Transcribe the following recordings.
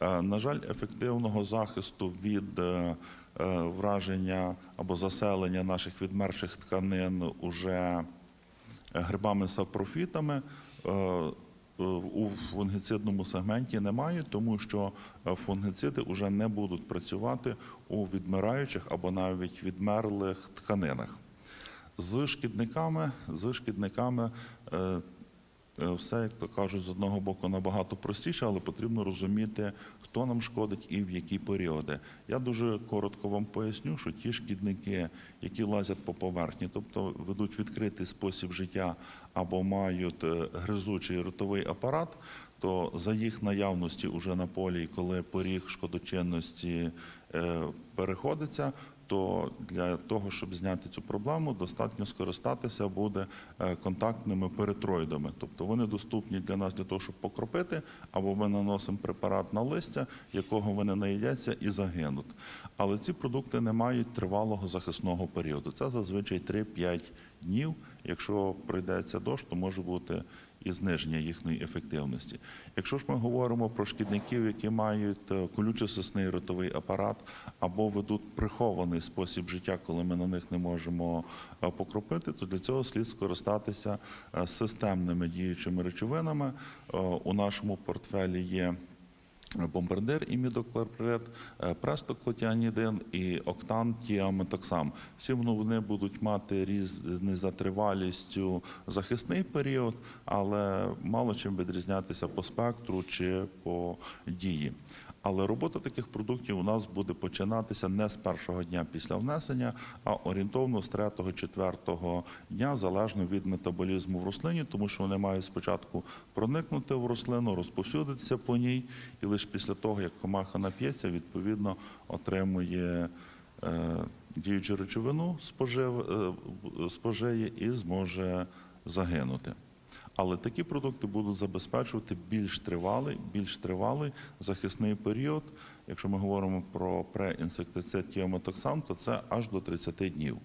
Е, На жаль, ефективного захисту від е, е, враження або заселення наших відмерших тканин уже грибами сапрофітами у фунгіцидному сегменті немає, тому що фунгіциди вже не будуть працювати у відмираючих або навіть відмерлих тканинах. З шкідниками, з шкідниками все, як то кажуть, з одного боку набагато простіше, але потрібно розуміти, хто нам шкодить і в які періоди. Я дуже коротко вам поясню, що ті шкідники, які лазять по поверхні, тобто ведуть відкритий спосіб життя або мають е, гризучий ротовий апарат, то за їх наявності уже на полі, коли поріг шкодочинності е, переходиться, то для того, щоб зняти цю проблему, достатньо скористатися буде е, контактними перетроїдами. Тобто вони доступні для нас для того, щоб покропити, або ми наносимо препарат на листя, якого вони наїдяться і загинуть. Але ці продукти не мають тривалого захисного періоду. Це зазвичай 3-5 днів. Якщо прийдеться дощ, то може бути і зниження їхньої ефективності. Якщо ж ми говоримо про шкідників, які мають е, колюче-сосний ротовий апарат або ведуть прихований спосіб життя, коли ми на них не можемо е, покропити, то для цього слід скористатися е, системними діючими речовинами. У нашому портфелі є бомбардир і мідокларпред, престоклотіанідин і октан тіаметоксам. Всі вони будуть мати різні за тривалістю захисний період, але мало чим відрізнятися по спектру чи по дії. Але робота таких продуктів у нас буде починатися не з першого дня після внесення, а орієнтовно з третього-четвертого дня, залежно від метаболізму в рослині, тому що вони мають спочатку проникнути в рослину, розповсюдитися по ній, і лише після того, як комаха нап'ється, відповідно отримує е, діючу речовину, спожив, е, спожиє і зможе загинути. Але такі продукти будуть забезпечувати більш тривалий, більш тривалий захисний період. Якщо ми говоримо про преінсектицид тіометоксам, то це аж до 30 днів.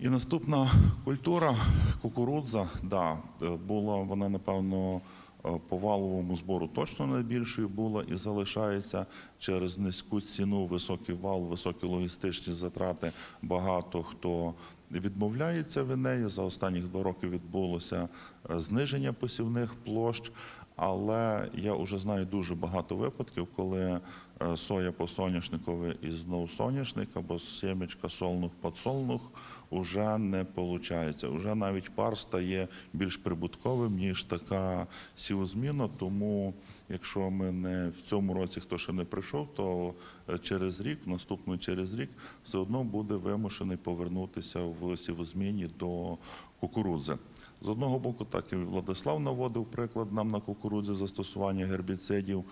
І наступна культура кукурудза, да, е, була вона, напевно, е, по валовому збору точно найбільшою була і залишається через низьку ціну, високий вал, високі логістичні затрати. Багато хто відмовляється від неї. За останні два роки відбулося е, зниження посівних площ. Але я вже знаю дуже багато випадків, коли е, соя по соняшникові і знову соняшник або сімечка солнух подсолнух вже не виходить. Уже навіть пар стає більш прибутковим, ніж така сівозміна. Тому, якщо ми не в цьому році хто ще не прийшов, то е, через рік, наступний через рік, все одно буде вимушений повернутися в сівозміні до кукурудзи. З одного боку, так і Владислав наводив приклад нам на кукурудзі застосування гербіцидів.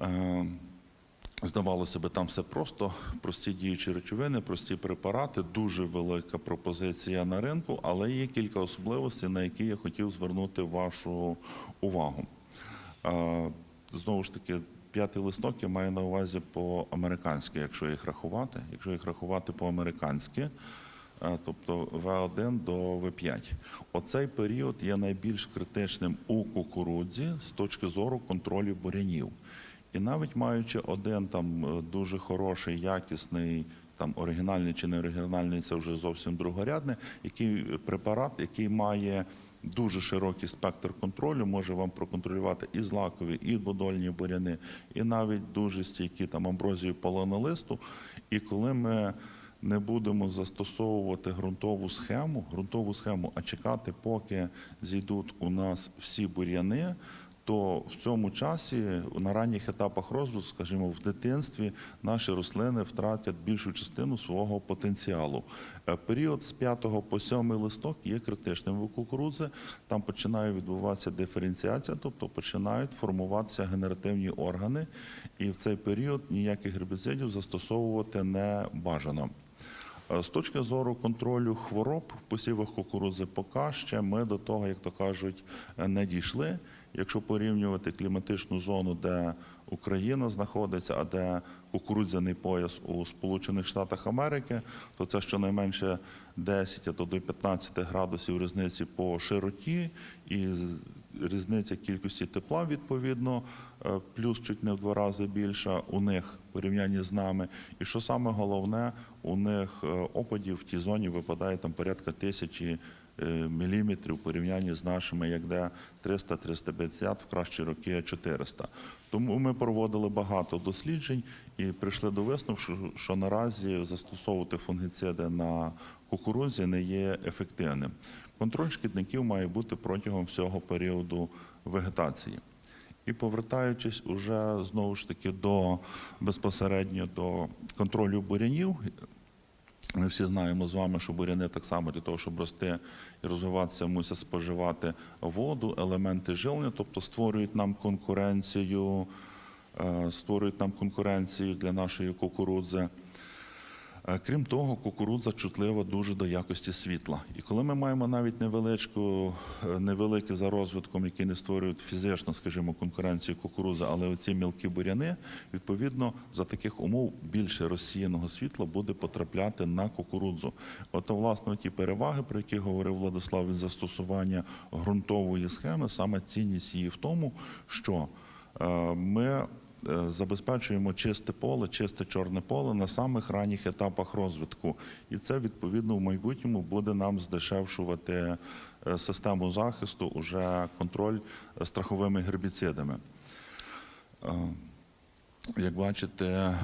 Е, Здавалося би, там все просто, прості діючі речовини, прості препарати, дуже велика пропозиція на ринку, але є кілька особливостей, на які я хотів звернути вашу увагу. Е, Знову ж таки, п'ятий листок я маю на увазі по-американськи, якщо їх рахувати. Якщо їх рахувати по-американськи, е, тобто В1 до В5. Оцей період є найбільш критичним у кукурудзі з точки зору контролю бурянів. І навіть маючи один там е, дуже хороший, якісний, там оригінальний чи не оригінальний, це вже зовсім другорядне, який препарат, який має дуже широкий спектр контролю, може вам проконтролювати і злакові, і водольні буряни, і навіть дуже стійкі там амброзію полонолисту. І коли ми не будемо застосовувати ґрунтову схему, ґрунтову схему, а чекати, поки зійдуть у нас всі бур'яни, то в цьому часі на ранніх етапах розвитку, скажімо, в дитинстві наші рослини втратять більшу частину свого потенціалу. Е, Період з 5 по 7 листок є критичним у кукурудзи. Там починає відбуватися диференціація, тобто починають формуватися генеративні органи, і в цей період ніяких гербіцидів застосовувати не бажано. Е, З точки зору контролю хвороб в посівах кукурудзи, поки ще ми до того, як то кажуть, е, не дійшли. Якщо порівнювати кліматичну зону, де Україна знаходиться, а де кукурудзяний пояс у Сполучених Штатах Америки, то це щонайменше 10, а то до 15 градусів різниці по широті. І різниця кількості тепла відповідно е, плюс чуть не в два рази більша у них в порівнянні з нами. І що саме головне, у них е, опадів в тій зоні випадає там порядка тисячі е, міліметрів в порівнянні з нашими, як де 300-350, в кращі роки 400. Тому ми проводили багато досліджень і прийшли до висновку, що, наразі застосовувати фунгіциди на кукурудзі не є ефективним. Контроль шкідників має бути протягом всього періоду вегетації. І повертаючись уже знову ж таки до безпосередньо до контролю бурянів, ми всі знаємо з вами, що буряни так само для того, щоб рости і розвиватися, мусять споживати воду, елементи жилення, тобто створюють нам конкуренцію, е, створюють нам конкуренцію для нашої кукурудзи. Крім того, кукурудза чутлива дуже до якості світла. І коли ми маємо навіть невеличку, е, невеликі за розвитком, які не створюють фізично, скажімо, конкуренцію кукурудзи, але оці мілкі буряни, відповідно, за таких умов більше розсіяного світла буде потрапляти на кукурудзу. От, власне, ті переваги, про які говорив Владислав від застосування ґрунтової схеми, саме цінність її в тому, що е, ми забезпечуємо чисте поле, чисте чорне поле на самих ранніх етапах розвитку. І це відповідно в майбутньому буде нам здешевшувати е, систему захисту, уже контроль е, страховими гербіцидами. Е, Як бачите,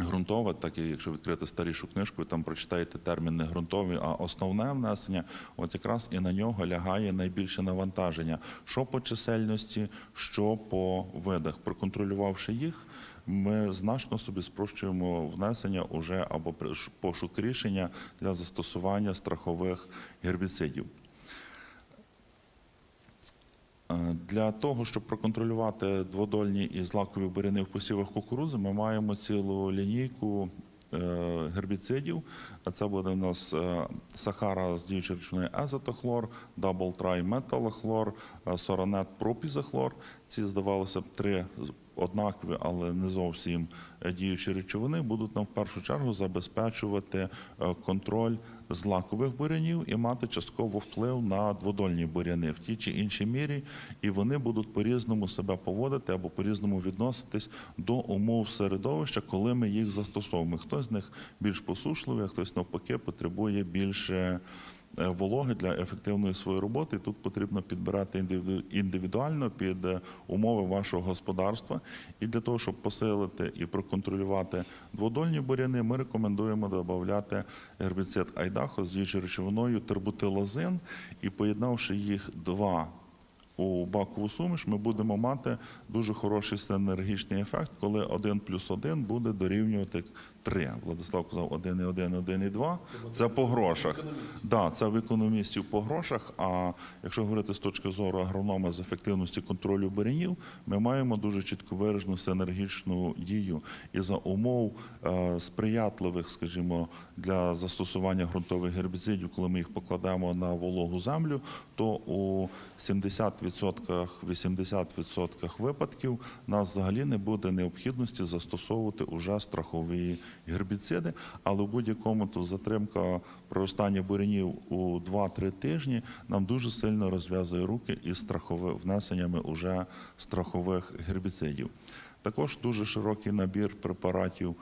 ґрунтове, так і якщо відкрити старішу книжку, там прочитаєте термін не ґрунтовий, а основне внесення, от якраз і на нього лягає найбільше навантаження, що по чисельності, що по видах. Проконтролювавши їх, ми значно собі спрощуємо внесення уже або пошук рішення для застосування страхових гербіцидів. Е, Для того, щоб проконтролювати дводольні і злакові буряни в посівах кукурудзи, ми маємо цілу лінійку е, гербіцидів. Це буде у нас е, сахара з діючою речовиною езотохлор, даблтрай металохлор, е, соронет пропізохлор. Ці, здавалося б, три однакові, але не зовсім діючі речовини будуть нам в першу чергу забезпечувати е, контроль злакових бурянів і мати частково вплив на дводольні буряни в тій чи іншій мірі, і вони будуть по-різному себе поводити або по-різному відноситись до умов середовища, коли ми їх застосовуємо. Хтось з них більш посушливий, хтось навпаки потребує більше. Е, Вологи для ефективної своєї роботи тут потрібно підбирати індивідуально під е, умови вашого господарства. І для того, щоб посилити і проконтролювати дводольні буряни, ми рекомендуємо додати гербіцид Айдахо з діючою речовиною тербутилазин. І поєднавши їх два у бакову суміш, ми будемо мати дуже хороший синергічний ефект, коли 1 плюс 1 буде дорівнювати 3. Владислав казав 1 і 1, 1 і 2. Це по грошах. Да, це в економістів по грошах. А якщо говорити з точки зору агронома з ефективності контролю бурянів, ми маємо дуже чітко виражену синергічну дію. І за умов е, сприятливих, скажімо, для застосування ґрунтових гербіцидів, коли ми їх покладемо на вологу землю, то у 70%, 80% випадків нас взагалі не буде необхідності застосовувати уже страхові гербіциди, але в будь-якому то затримка проростання бурянів у 2-3 тижні нам дуже сильно розв'язує руки із внесеннями уже страхових гербіцидів. Також дуже широкий набір препаратів.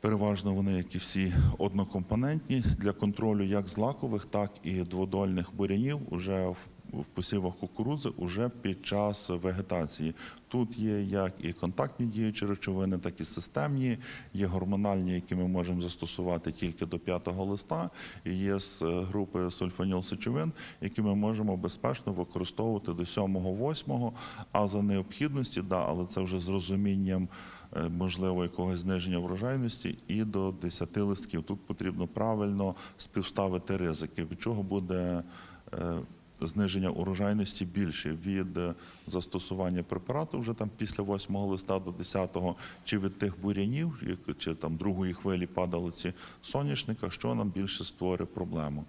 Переважно вони, як і всі, однокомпонентні для контролю як злакових, так і дводольних бурянів уже в в посівах кукурудзи уже під час вегетації. Тут є як і контактні діючі речовини, так і системні, є гормональні, які ми можемо застосувати тільки до п'ятого листа, і є з е, групи сульфанілсечовин, які ми можемо безпечно використовувати до сьомого, восьмого, а за необхідності, да, але це вже з розумінням е, можливо якогось зниження врожайності і до 10 листків. Тут потрібно правильно співставити ризики, від чого буде е, зниження урожайності більше від е, застосування препарату вже там після 8 листа до 10 чи від тих бурянів, чи там другої хвилі падали ці соняшника, що нам більше створює проблему.